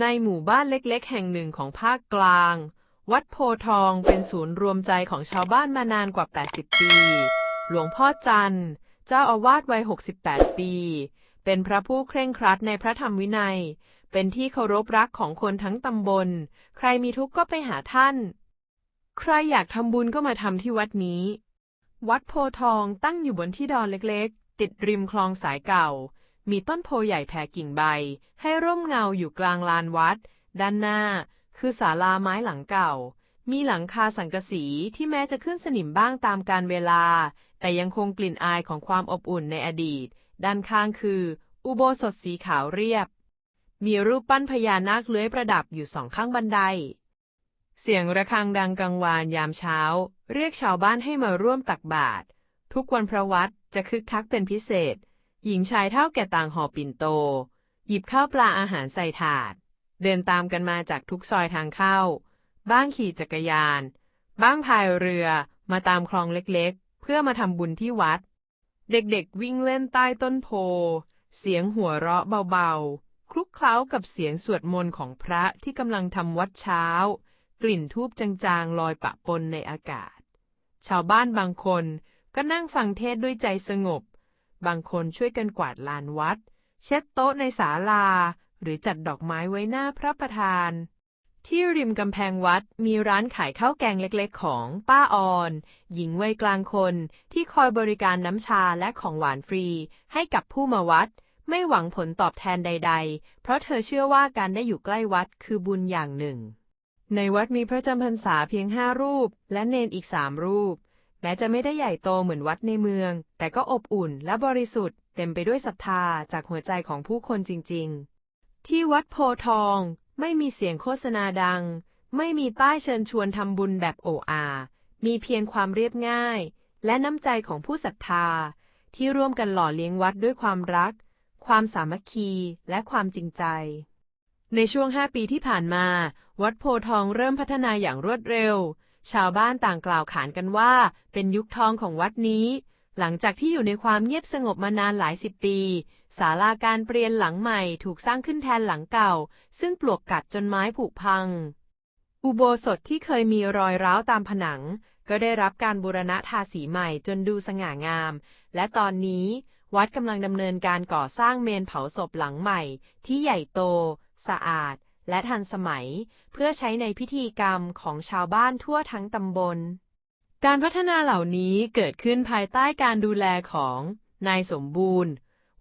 ในหมู่บ้านเล็กๆ แห่งหนึ่งของภาคกลาง วัดโพทองเป็นศูนย์รวมใจของชาวบ้านมานานกว่า 80 ปี หลวงพ่อจันทร์ เจ้าอาวาสวัย 68 ปี เป็นพระผู้เคร่งครัดในพระธรรมวินัย เป็นที่เคารพรักของคนทั้งตำบล ใครมีทุกข์ก็ไปหาท่าน ใครอยากทำบุญก็มาทำที่วัดนี้ วัดโพทองตั้งอยู่บนที่ดอนเล็กๆ ติดริมคลองสายเก่า มีต้นโพใหญ่แผ่กิ่งใบ ให้ร่มเงาอยู่กลางลานวัด ด้านหน้า คือศาลาไม้หลังเก่า มีหลังคาสังกะสีที่แม้จะขึ้นสนิมบ้างตามกาลเวลา แต่ยังคงกลิ่นอายของความอบอุ่นในอดีต ด้านข้างคือ อุโบสถสีขาวเรียบ มีรูปปั้นพญานาคเลื้อยประดับอยู่สองข้างบันได เสียงระฆังดังกังวานยามเช้า เรียกชาวบ้านให้มาร่วมตักบาตรทุกวันพระวัดจะคึกคักเป็นพิเศษ หญิงชายเท่าแก่ต่างห่อปิ่นโต หยิบข้าวปลาอาหารใส่ถาด เดินตามกันมาจากทุกซอยทางเข้า บ้างขี่จักรยาน บ้างพายเรือมาตามคลองเล็กๆ เพื่อมาทำบุญที่วัด เด็กๆวิ่งเล่นใต้ต้นโพ เสียงหัวเราะเบาๆ คลุกเคล้ากับเสียงสวดมนต์ของพระที่กำลังทำวัดเช้า กลิ่นทูบจางๆ ลอยปะปนในอากาศ ชาวบ้านบางคนก็นั่งฟังเทศด้วยใจสงบ บางคนช่วยกันกวาดลานวัด เช็ดโต๊ะในศาลา หรือจัดดอกไม้ไว้หน้าพระประธาน ที่ริมกำแพงวัดมีร้านขายข้าวแกงเล็กๆ ของป้าออน หญิงวัยกลางคนที่คอยบริการน้ำชาและของหวานฟรี ให้กับผู้มาวัด ไม่หวังผลตอบแทนใด ๆ เพราะเธอเชื่อว่าการได้อยู่ใกล้วัดคือบุญอย่างหนึ่งในวัดมีพระจำพรรษาเพียงห้ารูป และเนนอีกสามรูป แม้จะไม่ได้ใหญ่โตเหมือนวัดในเมือง แต่ก็อบอุ่นและบริสุทธิ์ เต็มไปด้วยศรัทธาจากหัวใจของผู้คนจริง ๆ ที่วัดโพทอง ไม่มีเสียงโฆษณาดัง ไม่มีป้ายเชิญชวนทำบุญแบบโออา มีเพียงความเรียบง่าย และน้ำใจของผู้ศรัทธา ที่ร่วมกันหล่อเลี้ยงวัดด้วยความรัก ความสามัคคี และความจริงใจในช่วง 5 ปีที่ผ่านมา วัดโพทองเริ่มพัฒนาอย่างรวดเร็ว ชาวบ้านต่างกล่าวขานกันว่า เป็นยุคทองของวัดนี้ หลังจากที่อยู่ในความเงียบสงบมานานหลายสิบปีศาลาการเปลี่ยนหลังใหม่ถูกสร้างขึ้นแทนหลังเก่า ซึ่งปลวกกัดจนไม้ผุพัง อุโบสถที่เคยมีรอยร้าวตามผนัง ก็ได้รับการบูรณะทาสีใหม่จนดูสง่างาม และตอนนี้วัดกำลังดำเนินการก่อสร้างเมนเผาศพหลังใหม่ ที่ใหญ่โต สะอาด และทันสมัย เพื่อใช้ในพิธีกรรมของชาวบ้านทั่วทั้งตำบล การพัฒนาเหล่านี้เกิดขึ้นภายใต้การดูแลของนายสมบูรณ์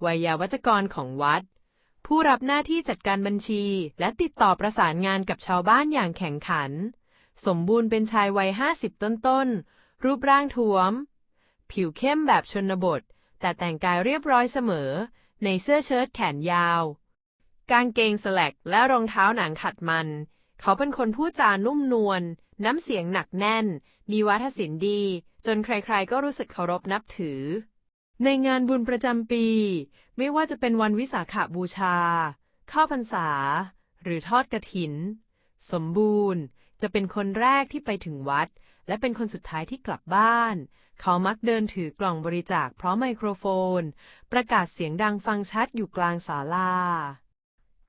วัยาวัจกรของวัด ผู้รับหน้าที่จัดการบัญชี และติดต่อประสานงานกับชาวบ้านอย่างแข่งขัน สมบูรณ์เป็นชายวัยห้าสิบต้นๆ รูปร่างท้วม ผิวเข้มแบบชนบท แต่แต่งกายเรียบร้อยเสมอ ในเสื้อเชิ้ตแขนยาว กางเกงสแลกและรองเท้าหนังขัดมัน เขาเป็นคนพูดจานุ่มนวล น้ำเสียงหนักแน่น มีวัฒนศิลป์ดี จนใครๆ ก็รู้สึกเคารพนับถือ ในงานบุญประจำปี ไม่ว่าจะเป็นวันวิสาขบูชา เข้าพรรษา หรือทอดกระถิน สมบูรณ์จะเป็นคนแรกที่ไปถึงวัด และเป็นคนสุดท้ายที่กลับบ้าน เขามักเดินถือกล่องบริจาคพร้อมไมโครโฟน ประกาศเสียงดังฟังชัดอยู่กลางศาลา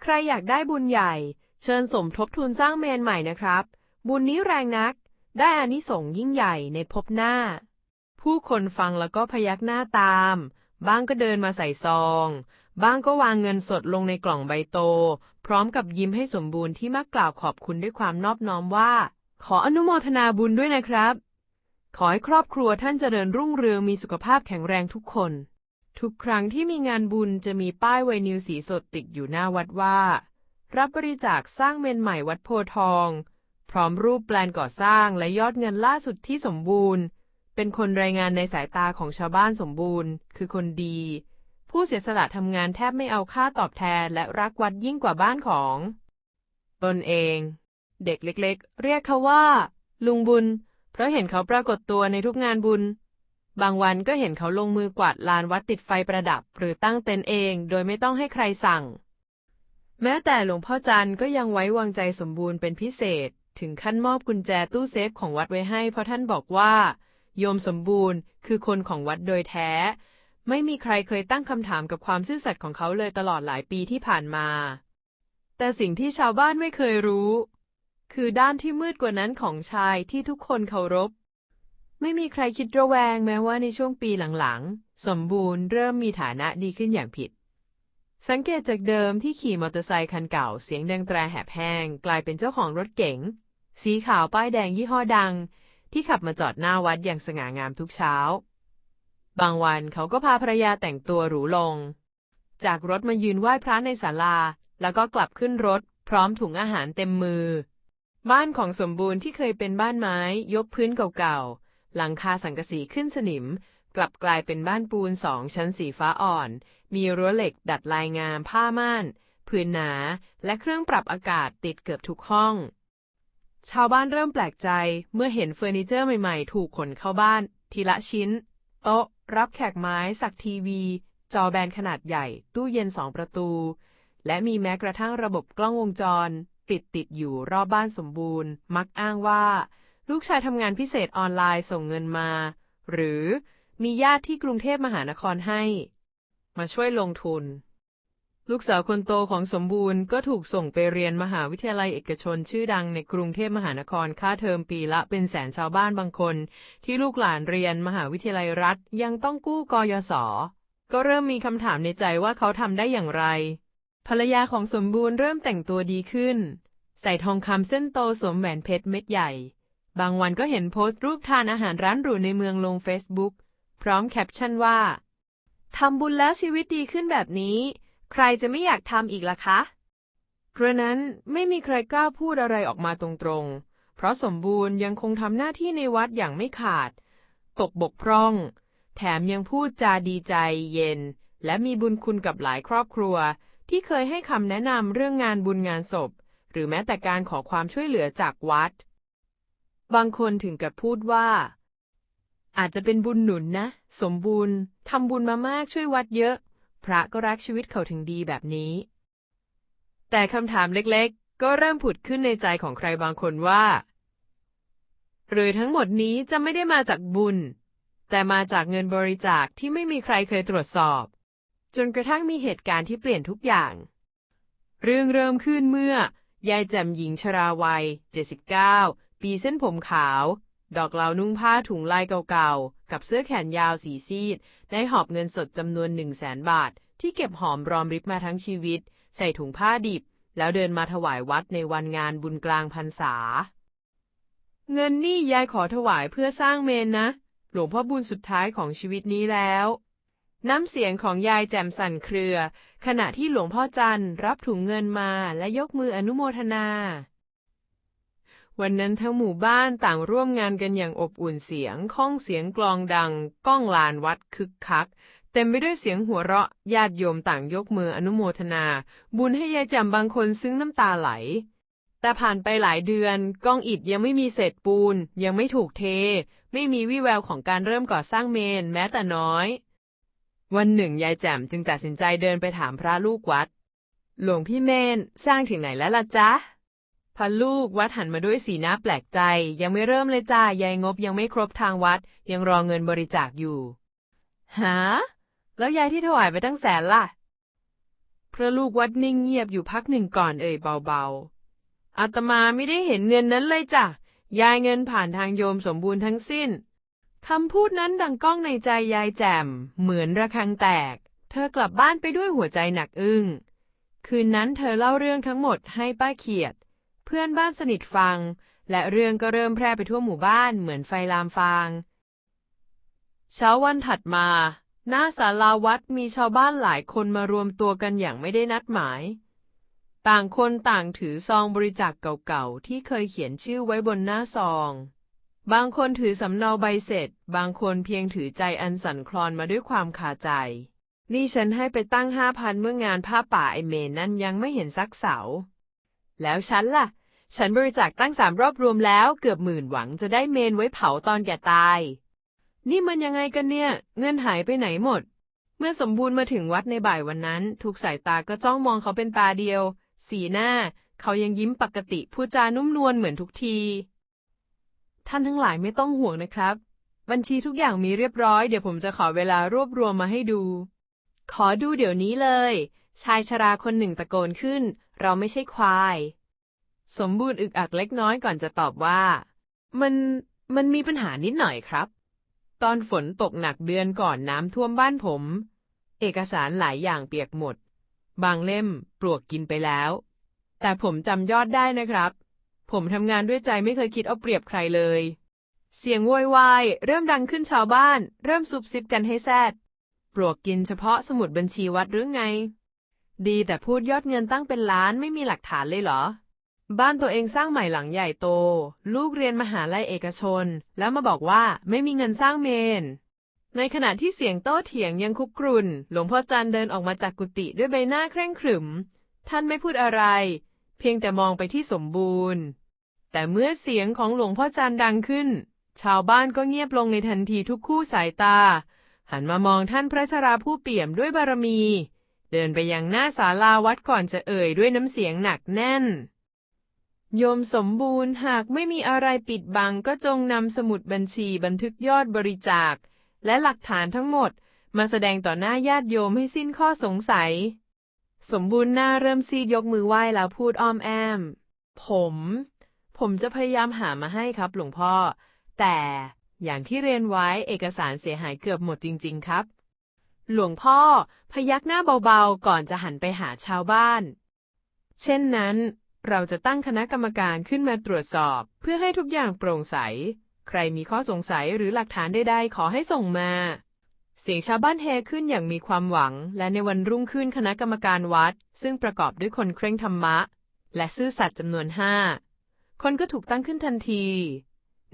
ใครอยากได้บุญใหญ่ เชิญสมทบทุนสร้างเมนใหม่นะครับ บุญนี้แรงนัก ได้อานิสงส์ยิ่งใหญ่ในภพหน้า ผู้คนฟังแล้วก็พยักหน้าตาม บ้างก็เดินมาใส่ซอง บ้างก็วางเงินสดลงในกล่องใบโต พร้อมกับยิ้มให้สมบูรณ์ที่มักกล่าวขอบคุณด้วยความนอบน้อมว่า ขออนุโมทนาบุญด้วยนะครับ ขอให้ครอบครัวท่านเจริญรุ่งเรืองมีสุขภาพแข็งแรงทุกคน ทุกครั้งที่มีงานบุญจะมีป้ายไวนิวสีสดติดอยู่หน้าวัดว่า รับบริจาคสร้างเมนใหม่วัดโพทอง พร้อมรูปแปลนก่อสร้างและยอดเงินล่าสุดที่สมบูรณ์ เป็นคนรายงานในสายตาของชาวบ้านสมบูรณ์ คือคนดี ผู้เสียสละทำงานแทบไม่เอาค่าตอบแทนและรักวัดยิ่งกว่าบ้านของ ตนเอง เด็กเล็ก ๆ เรียกเขาว่า ลุงบุญ เพราะเห็นเขาปรากฏตัวในทุกงานบุญ บางวันก็เห็นเขาลงมือกวาดลานวัดติดไฟประดับ หรือตั้งเต็นท์เอง โดยไม่ต้องให้ใครสั่ง แม้แต่หลวงพ่อจันก็ยังไว้วางใจสมบูรณ์เป็นพิเศษ ถึงขั้นมอบกุญแจตู้เซฟของวัดไว้ให้ เพราะท่านบอกว่า โยมสมบูรณ์ คือคนของวัดโดยแท้ ไม่มีใครเคยตั้งคำถามกับความซื่อสัตย์ของเขาเลยตลอดหลายปีที่ผ่านมา แต่สิ่งที่ชาวบ้านไม่เคยรู้ คือด้านที่มืดกว่านั้นของชายที่ทุกคนเคารพ ไม่มีใครคิดระแวงแม้ว่าในช่วงปีหลังๆ สมบูรณ์เริ่มมีฐานะดีขึ้นอย่างผิด สังเกตจากเดิมที่ขี่มอเตอร์ไซคันเก่าเสียงดังแตรแหบแห้ง กลายเป็นเจ้าของรถเก๋ง สีขาวป้ายแดงยี่ห้อดัง ที่ขับมาจอดหน้าวัดอย่างสง่างามทุกเช้า บางวันเขาก็พาภรรยาแต่งตัวหรูลง จากรถมายืนไหว้พระในศาลา แล้วก็กลับขึ้นรถ พร้อมถุงอาหารเต็มมือ บ้านของสมบูรณ์ที่เคยเป็นบ้านไม้ ยกพื้นเก่าๆ หลังคาสังกะสีขึ้นสนิม กลับกลายเป็นบ้านปูนสองชั้นสีฟ้าอ่อน มีรั้วเหล็กดัดลายงามผ้าม่านพื้นหนา และเครื่องปรับอากาศติดเกือบทุกห้อง ชาวบ้านเริ่มแปลกใจเมื่อเห็นเฟอร์นิเจอร์ใหม่ๆ ถูกขนเข้าบ้าน ทีละชิ้น โต๊ะ รับแขกไม้สักทีวี จอแบนขนาดใหญ่ ตู้เย็นสองประตู และมีแม้กระทั่งระบบกล้องวงจร ปิดติดอยู่รอบบ้านสมบูรณ์ มักอ้างว่า ลูกชายทำงานพิเศษออนไลน์ส่งเงินมา หรือมีญาติที่กรุงเทพมหานครให้ มาช่วยลงทุน ลูกสาวคนโตของสมบูรณ์ก็ถูกส่งไปเรียนมหาวิทยาลัยเอกชนชื่อดังในกรุงเทพมหานครค่าเทอมปีละเป็นแสนชาวบ้านบางคน ที่ลูกหลานเรียนมหาวิทยาลัยรัฐยังต้องกู้กยศก็เริ่มมีคำถามในใจว่าเขาทำได้อย่างไร ภรรยาของสมบูรณ์เริ่มแต่งตัวดีขึ้น ใส่ทองคำเส้นโตสวมแหวนเพชรเม็ดใหญ่ บางวันก็เห็นโพสต์รูปทานอาหารร้านหรูในเมืองลงเฟซบุ๊กพร้อมแคปชั่นว่าทำบุญแล้วชีวิตดีขึ้นแบบนี้ ใครจะไม่อยากทำอีกล่ะคะกระนั้นไม่มีใครกล้าพูดอะไรออกมาตรงๆ เพราะสมบูรณ์ยังคงทำหน้าที่ในวัดอย่างไม่ขาด ตกบกพร่อง แถมยังพูดจาดีใจเย็น และมีบุญคุณกับหลายครอบครัว ที่เคยให้คำแนะนำเรื่องงานบุญงานศพ หรือแม้แต่การขอความช่วยเหลือจากวัด บางคนถึงกับพูดว่า อาจจะเป็นบุญหนุนนะ สมบูรณ์ทำบุญมามากช่วยวัดเยอะ พระก็รักชีวิตเขาถึงดีแบบนี้ แต่คำถามเล็กๆ ก็เริ่มผุดขึ้นในใจของใครบางคนว่า หรือทั้งหมดนี้จะไม่ได้มาจากบุญ แต่มาจากเงินบริจาคที่ไม่มีใครเคยตรวจสอบ จนกระทั่งมีเหตุการณ์ที่เปลี่ยนทุกอย่าง เรื่องเริ่มขึ้นเมื่อยายแจ่มหญิงชราวัย 79 ปีเส้นผมขาว ดอกเหลานุ่งผ้าถุงลายเก่าๆ กับเสื้อแขนยาวสีซีด ได้หอบเงินสดจำนวนหนึ่งแสนบาท ที่เก็บหอมรอมริบมาทั้งชีวิต ใส่ถุงผ้าดิบ แล้วเดินมาถวายวัดในวันงานบุญกลางพรรษา เงินนี่ยายขอถวายเพื่อสร้างเมนนะ หลวงพ่อบุญสุดท้ายของชีวิตนี้แล้วน้ำเสียงของยายแจ่มสั่นเครือ ขณะที่หลวงพ่อจันรับถุงเงินมาและยกมืออนุโมทนา วันนั้นทั้งหมู่บ้านต่างร่วมงานกันอย่างอบอุ่นเสียงข้องเสียงกลองดัง ก้องลานวัดคึกคัก เต็มไปด้วยเสียงหัวเราะญาติโยมต่างยกมืออนุโมทนา บุญให้ยายแจ่มบางคนซึ้งน้ำตาไหล แต่ผ่านไปหลายเดือนก้องอิฐยังไม่มีเศษปูน ยังไม่ถูกเท ไม่มีวี่แววของการเริ่มก่อสร้างเมนแม้แต่น้อย วันหนึ่งยายแจ่มจึงตัดสินใจเดินไปถามพระลูกวัด หลวงพี่เมนสร้างถึงไหนแล้วล่ะจ๊ะ พระลูกวัดหันมาด้วยสีหน้าแปลกใจ ยังไม่เริ่มเลยจ้ายายงบยังไม่ครบทางวัด ยังรอเงินบริจาคอยู่หาแล้วยายที่ถวายไปตั้งแสนล่ะ พระลูกวัดนิ่งเงียบอยู่พักหนึ่งก่อนเอ่ยเบาๆอาตมาไม่ได้เห็นเงินนั้นเลยจ้ะยายเงินผ่านทางโยมสมบูรณ์ทั้งสิ้นคำพูดนั้นดังก้องในใจยายแจ่ม เหมือนระฆังแตก เธอกลับบ้านไปด้วยหัวใจหนักอึ้งคืนนั้นเธอเล่าเรื่องทั้งหมดให้ป้าเขียด พื่อนบ้านสนิทฟัง และเรื่องก็เริ่มแพร่ไปทั่วหมู่บ้านเหมือนไฟลามฟาง เช้าวันถัดมา หน้าศาลาวัดมีชาวบ้านหลายคนมารวมตัวกันอย่างไม่ได้นัดหมาย ต่างคนต่างถือซองบริจาคเก่าๆ ที่เคยเขียนชื่อไว้บนหน้าซอง บางคนถือสำเนาใบเสร็จ บางคนเพียงถือใจอันสั่นคลอนมาด้วยความคาใจนี่ฉันให้ไปตั้งห้าพันเมื่องานผ้าป่าไอเมนนั่นยังไม่เห็นสักเสา แล้วฉันล่ะ ฉันบริจาคตั้งสามรอบรวมแล้วเกือบหมื่นหวังจะได้เมนไว้เผาตอนแก่ตาย นี่มันยังไงกันเนี่ย เงินหายไปไหนหมด เมื่อสมบูรณ์มาถึงวัดในบ่ายวันนั้น ทุกสายตาก็จ้องมองเขาเป็นตาเดียว สีหน้า เขายังยิ้มปกติพูดจานุ่มนวลเหมือนทุกที ท่านทั้งหลายไม่ต้องห่วงนะครับ บัญชีทุกอย่างมีเรียบร้อย เดี๋ยวผมจะขอเวลารวบรวมมาให้ดู ขอดูเดี๋ยวนี้เลย ชายชราคนหนึ่งตะโกนขึ้น เราไม่ใช่ควาย สมบูรณ์อึกอักเล็กน้อยก่อนจะตอบว่า มันมันมีปัญหานิดหน่อยครับ ตอนฝนตกหนักเดือนก่อนน้ำท่วมบ้านผม เอกสารหลายอย่างเปียกหมด บางเล่มปลวกกินไปแล้ว แต่ผมจำยอดได้นะครับ ผมทำงานด้วยใจไม่เคยคิดเอาเปรียบใครเลย เสียงโวยวายเริ่มดังขึ้นชาวบ้าน เริ่มซุบซิบกันให้แซดปลวกกินเฉพาะสมุดบัญชีวัดหรือไง ดีแต่พูดยอดเงินตั้งเป็นล้านไม่มีหลักฐานเลยเหรอ บ้านตัวเองสร้างใหม่หลังใหญ่โต ลูกเรียนมหาลัยเอกชน แล้วมาบอกว่าไม่มีเงินสร้างเมน ในขณะที่เสียงโต้เถียงยังคุกรุ่น หลวงพ่อจันเดินออกมาจากกุฏิด้วยใบหน้าเคร่งขรึม ท่านไม่พูดอะไร เพียงแต่มองไปที่สมบูรณ์ แต่เมื่อเสียงของหลวงพ่อจันดังขึ้น ชาวบ้านก็เงียบลงในทันทีทุกคู่สายตา หันมามองท่านพระชราผู้เปี่ยมด้วยบารมี เดินไปยังหน้าศาลาวัดก่อนจะเอ่ยด้วยน้ำเสียงหนักแน่น โยมสมบูรณ์หากไม่มีอะไรปิดบังก็จงนำสมุดบัญชีบันทึกยอดบริจาค และหลักฐานทั้งหมด มาแสดงต่อหน้าญาติโยมให้สิ้นข้อสงสัย สมบูรณ์หน้าเริ่มซีดยกมือไหว้แล้วพูดอ้อมแอม ผม ผมจะพยายามหามาให้ครับหลวงพ่อ แต่อย่างที่เรียนไว้เอกสารเสียหายเกือบหมดจริง ๆ ครับ หลวงพ่อพยักหน้าเบาๆ ก่อนจะหันไปหาชาวบ้าน เช่นนั้น เราจะตั้งคณะกรรมการขึ้นมาตรวจสอบ เพื่อให้ทุกอย่างโปร่งใส ใครมีข้อสงสัยหรือหลักฐานใดๆ ขอให้ส่งมา เสียงชาวบ้านเฮขึ้นอย่างมีความหวัง และในวันรุ่งขึ้นคณะกรรมการวัด ซึ่งประกอบด้วยคนเคร่งธรรมะ และซื่อสัตย์จำนวนห้าคนก็ถูกตั้งขึ้นทันที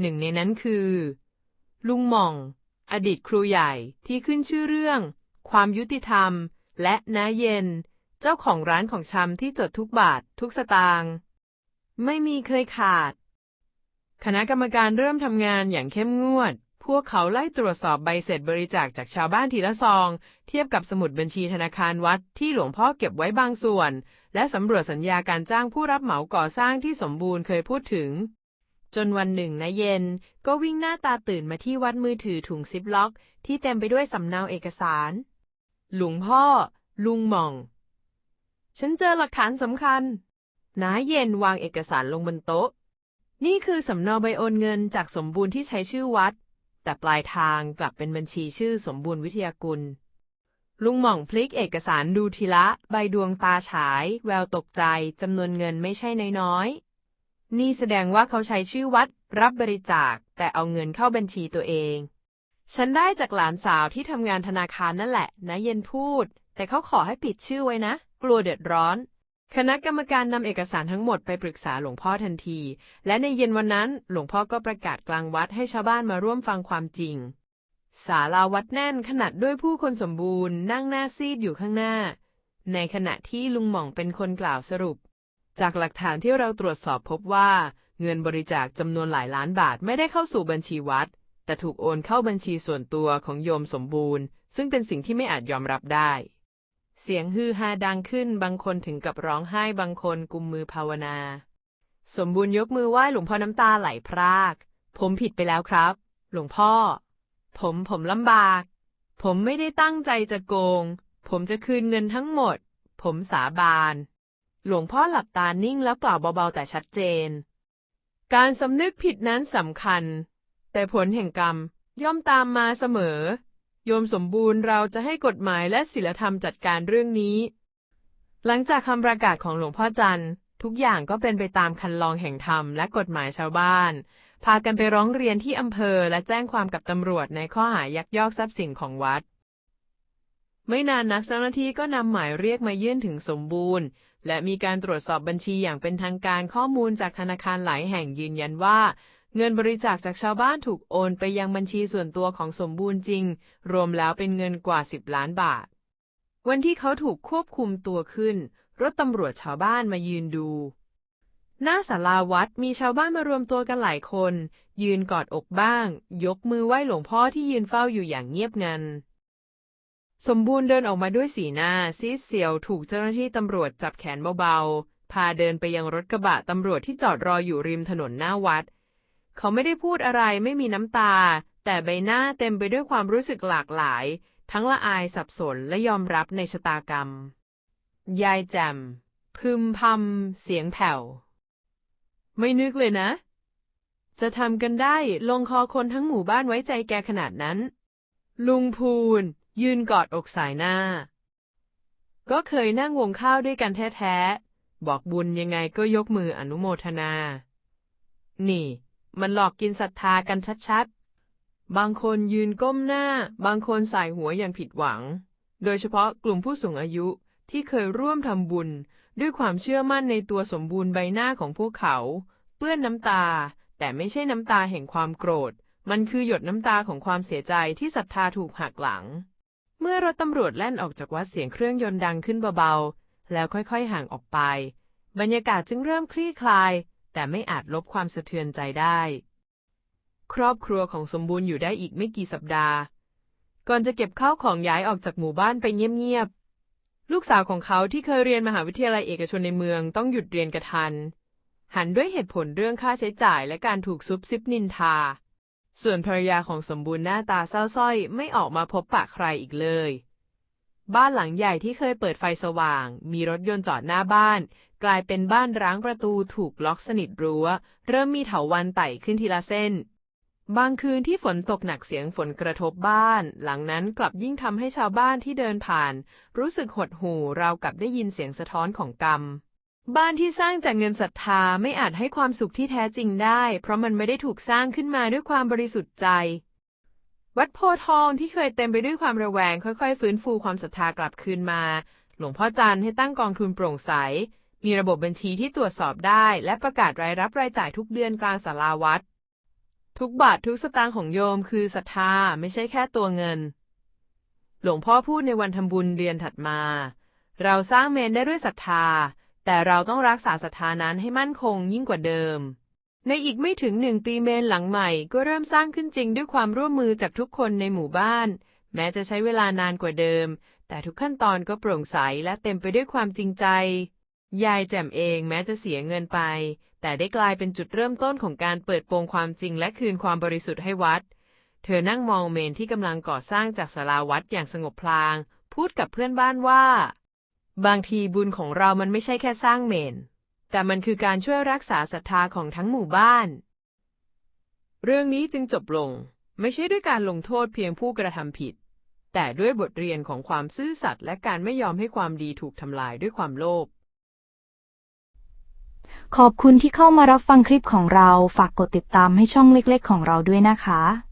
หนึ่งในนั้นคือ ลุงหม่อง อดีตครูใหญ่ที่ขึ้นชื่อเรื่อง ความยุติธรรม และน้าเย็น เจ้าของร้านของชำที่จดทุกบาท ทุกสตางค์ไม่มีเคยขาด คณะกรรมการเริ่มทำงานอย่างเข้มงวด พวกเขาไล่ตรวจสอบใบเสร็จบริจาคจากชาวบ้านทีละซอง เทียบกับสมุดบัญชีธนาคารวัดที่หลวงพ่อเก็บไว้บางส่วน และสำรวจสัญญาการจ้างผู้รับเหมาก่อสร้างที่สมบูรณ์เคยพูดถึง จนวันหนึ่งนะเย็น ก็วิ่งหน้าตาตื่นมาที่วัดมือถือถุงซิปล็อก ที่เต็มไปด้วยสำเนาเอกสาร หลวงพ่อ ลุงหม่อง ฉันเจอหลักฐานสำคัญ น้าเย็นวางเอกสารลงบนโต๊ะ นี่คือสำเนาใบโอนเงินจากสมบูรณ์ที่ใช้ชื่อวัด แต่ปลายทางกลับเป็นบัญชีชื่อสมบูรณ์วิทยากุล ลุงหม่องพลิกเอกสารดูทีละ ใบดวงตาฉาย แววตกใจจำนวนเงินไม่ใช่น้อยๆ นี่แสดงว่าเขาใช้ชื่อวัด รับบริจาค แต่เอาเงินเข้าบัญชีตัวเอง ฉันได้จากหลานสาวที่ทำงานธนาคารนั่นแหละนะเย็นพูด แต่เขาขอให้ปิดชื่อไว้นะ กลัวเดือดร้อน คณะกรรมการนำเอกสารทั้งหมดไปปรึกษาหลวงพ่อทันที และในเย็นวันนั้นหลวงพ่อก็ประกาศกลางวัดให้ชาวบ้านมาร่วมฟังความจริงศาลาวัดแน่นขนาดด้วยผู้คนสมบูรณ์ นั่งหน้าซีดอยู่ข้างหน้า ในขณะที่ลุงหม่องเป็นคนกล่าวสรุป จากหลักฐานที่เราตรวจสอบพบว่า เงินบริจาคจำนวนหลายล้านบาทไม่ได้เข้าสู่บัญชีวัด แต่ถูกโอนเข้าบัญชีส่วนตัวของโยมสมบูรณ์ ซึ่งเป็นสิ่งที่ไม่อาจยอมรับได้ เสียงฮือฮาดังขึ้น บางคนถึงกับร้องไห้ บางคนกุมมือภาวนา สมบูรณ์ยกมือไหว้หลวงพ่อน้ำตาไหลพราก ผมผิดไปแล้วครับ หลวงพ่อ ผมผมลำบาก ผมไม่ได้ตั้งใจจะโกง ผมจะคืนเงินทั้งหมด ผมสาบาน หลวงพ่อหลับตานิ่งแล้วกล่าวเบาๆแต่ชัดเจน การสำนึกผิดนั้นสำคัญ แต่ผลแห่งกรรมย่อมตามมาเสมอ โยมสมบูรณ์เราจะให้กฎหมายและศีลธรรมจัดการเรื่องนี้ หลังจากคำประกาศของหลวงพ่อจันทร์ ทุกอย่างก็เป็นไปตามคันลองแห่งธรรมและกฎหมายชาวบ้าน พากันไปร้องเรียนที่อำเภอและแจ้งความกับตำรวจในข้อหายักยอกทรัพย์สินของวัด ไม่นานนักเจ้าหน้าที่ก็นำหมายเรียกมายื่นถึงสมบูรณ์ และมีการตรวจสอบบัญชีอย่างเป็นทางการข้อมูลจากธนาคารหลายแห่งยืนยันว่า เงินบริจาคจากชาวบ้านถูกโอนไปยังบัญชีส่วนตัวของสมบูรณ์จริง รวมแล้วเป็นเงินกว่า 10 ล้านบาท วันที่เขาถูกควบคุมตัวขึ้น รถตำรวจชาวบ้านมายืนดู หน้าศาลาวัดมีชาวบ้านมารวมตัวกันหลายคน ยืนกอดอกบ้าง ยกมือไหว้หลวงพ่อที่ยืนเฝ้าอยู่อย่างเงียบงันสมบูรณ์เดินออกมาด้วยสีหน้าซีดเซียวถูกเจ้าหน้าที่ตำรวจจับแขนเบาๆ พาเดินไปยังรถกระบะตำรวจที่จอดรออยู่ริมถนนหน้าวัด เขาไม่ได้พูดอะไรไม่มีน้ำตา แต่ใบหน้าเต็มไปด้วยความรู้สึกหลากหลาย ทั้งละอายสับสนและยอมรับในชะตากรรม ยายแจมพึมพำเสียงแผ่ว ไม่นึกเลยนะ จะทำกันได้ลงคอคนทั้งหมู่บ้านไว้ใจแกขนาดนั้น ลุงพูน ยืนกอดอกสายหน้า ก็เคยนั่งวงข้าวด้วยกันแท้ๆ บอกบุญยังไงก็ยกมืออนุโมทนา นี่ มันหลอกกินศรัทธากันชัดๆ บางคนยืนก้มหน้า บางคนสายหัวอย่างผิดหวัง โดยเฉพาะกลุ่มผู้สูงอายุที่เคยร่วมทำบุญ ด้วยความเชื่อมั่นในตัวสมบูรณ์ใบหน้าของพวกเขา เปื้อนน้ำตา แต่ไม่ใช่น้ำตาแห่งความโกรธ มันคือหยดน้ำตาของความเสียใจที่ศรัทธาถูกหักหลัง เมื่อรถตำรวจแล่นออกจากวัดเสียงเครื่องยนต์ดังขึ้นเบาๆ แล้วค่อยๆห่างออกไป บรรยากาศจึงเริ่มคลี่คลาย แต่ไม่อาจลบความสะเทือนใจได้ ครอบครัวของสมบูรณ์อยู่ได้อีกไม่กี่สัปดาห์ ก่อนจะเก็บข้าวของย้ายออกจากหมู่บ้านไปเงียบๆ ลูกสาวของเขาที่เคยเรียนมหาวิทยาลัยเอกชนในเมืองต้องหยุดเรียนกระทัน หันด้วยเหตุผลเรื่องค่าใช้จ่ายและการถูกซุบซิบนินทา ส่วนภรรยาของสมบูรณ์หน้าตาเศร้าส้อย ไม่ออกมาพบปะใครอีกเลยบ้านหลังใหญ่ที่เคยเปิดไฟสว่าง มีรถยนต์จอดหน้าบ้าน กลายเป็นบ้านร้างประตูถูกล็อกสนิทรั้ว เริ่มมีเถาวันไต่ขึ้นทีละเส้น บางคืนที่ฝนตกหนักเสียงฝนกระทบบ้าน หลังนั้นกลับยิ่งทำให้ชาวบ้านที่เดินผ่าน รู้สึกหดหู่ราวกับได้ยินเสียงสะท้อนของกรรม บ้านที่สร้างจากเงินศรัทธาไม่อาจให้ความสุขที่แท้จริงได้ เพราะมันไม่ได้ถูกสร้างขึ้นมาด้วยความบริสุทธิ์ใจวัดโพธิ์ทองที่เคยเต็มไปด้วยความระแวงค่อยๆ ฟื้นฟูความศรัทธากลับคืนมา หลวงพ่อจันทร์ให้ตั้งกองทุนโปร่งใส มีระบบบัญชีที่ตรวจสอบได้ และประกาศรายรับรายจ่ายทุกเดือนกลางศาลาวัด ทุกบาททุกสตางค์ของโยมคือศรัทธาไม่ใช่แค่ตัวเงิน หลวงพ่อพูดในวันทำบุญเดือนถัดมา เราสร้างเมนได้ด้วยศรัทธา แต่เราต้องรักษาศรัทธานั้นให้มั่นคงยิ่งกว่าเดิม ในอีกไม่ถึงหนึ่งปีเมนหลังใหม่ก็เริ่มสร้างขึ้นจริงด้วยความร่วมมือจากทุกคนในหมู่บ้าน แม้จะใช้เวลานานกว่าเดิม แต่ทุกขั้นตอนก็โปร่งใสและเต็มไปด้วยความจริงใจ ยายแจ่มเองแม้จะเสียเงินไป แต่ได้กลายเป็นจุดเริ่มต้นของการเปิดโปงความจริงและคืนความบริสุทธิ์ให้วัด เธอนั่งมองเมนที่กำลังก่อสร้างจากศาลาวัดอย่างสงบพลาง พูดกับเพื่อนบ้านว่า บางทีบุญของเรามันไม่ใช่แค่สร้างเมน แต่มันคือการช่วยรักษาศรัทธาของทั้งหมู่บ้าน เรื่องนี้จึงจบลง ไม่ใช่ด้วยการลงโทษเพียงผู้กระทำผิด แต่ด้วยบทเรียนของความซื่อสัตย์และการไม่ยอมให้ความดีถูกทำลายด้วยความโลภ ขอบคุณที่เข้ามารับฟังคลิปของเรา ฝากกดติดตามให้ช่องเล็กๆ ของเราด้วยนะคะ